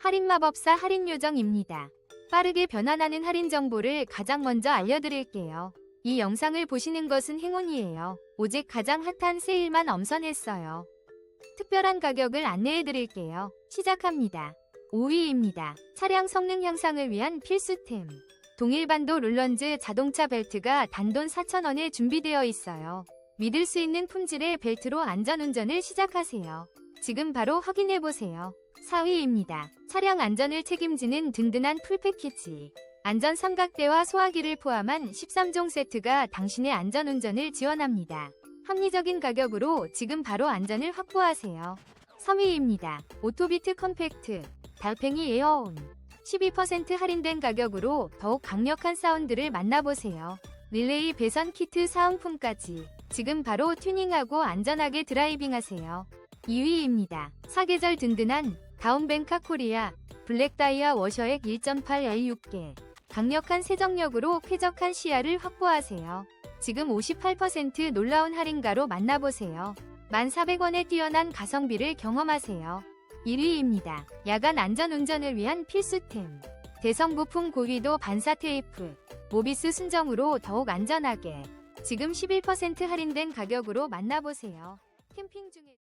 할인 마법사 할인 요정입니다. 빠르게 변환하는 할인 정보를 가장 먼저 알려드릴게요. 이 영상을 보시는 것은 행운이에요. 오직 가장 핫한 세일만 엄선했어요. 특별한 가격을 안내해드릴게요. 시작합니다. 5위입니다. 차량 성능 향상을 위한 필수템. 동일반도 룰런즈 자동차 벨트가 단돈 4,000원에 준비되어 있어요. 믿을 수 있는 품질의 벨트로 안전운전을 시작하세요. 지금 바로 확인해보세요. 4위입니다. 차량 안전을 책임지는 든든한 풀패키지. 안전 삼각대와 소화기를 포함한 13종 세트가 당신의 안전운전을 지원합니다. 합리적인 가격으로 지금 바로 안전을 확보하세요. 3위입니다. 오토비트 컴팩트 달팽이 에어온 12% 할인된 가격으로 더욱 강력한 사운드를 만나보세요. 릴레이 배선 키트 사은품까지 지금 바로 튜닝하고 안전하게 드라이빙하세요. 2위입니다. 사계절 든든한 다운뱅카 코리아 블랙 다이아 워셔액 1.8L 6개 강력한 세정력으로 쾌적한 시야를 확보하세요. 지금 58% 놀라운 할인가로 만나보세요. 1,400원에 뛰어난 가성비를 경험하세요. 1위입니다. 야간 안전운전을 위한 필수템. 대성 부품 고위도 반사 테이프. 모비스 순정으로 더욱 안전하게. 지금 11% 할인된 가격으로 만나보세요. 캠핑 중에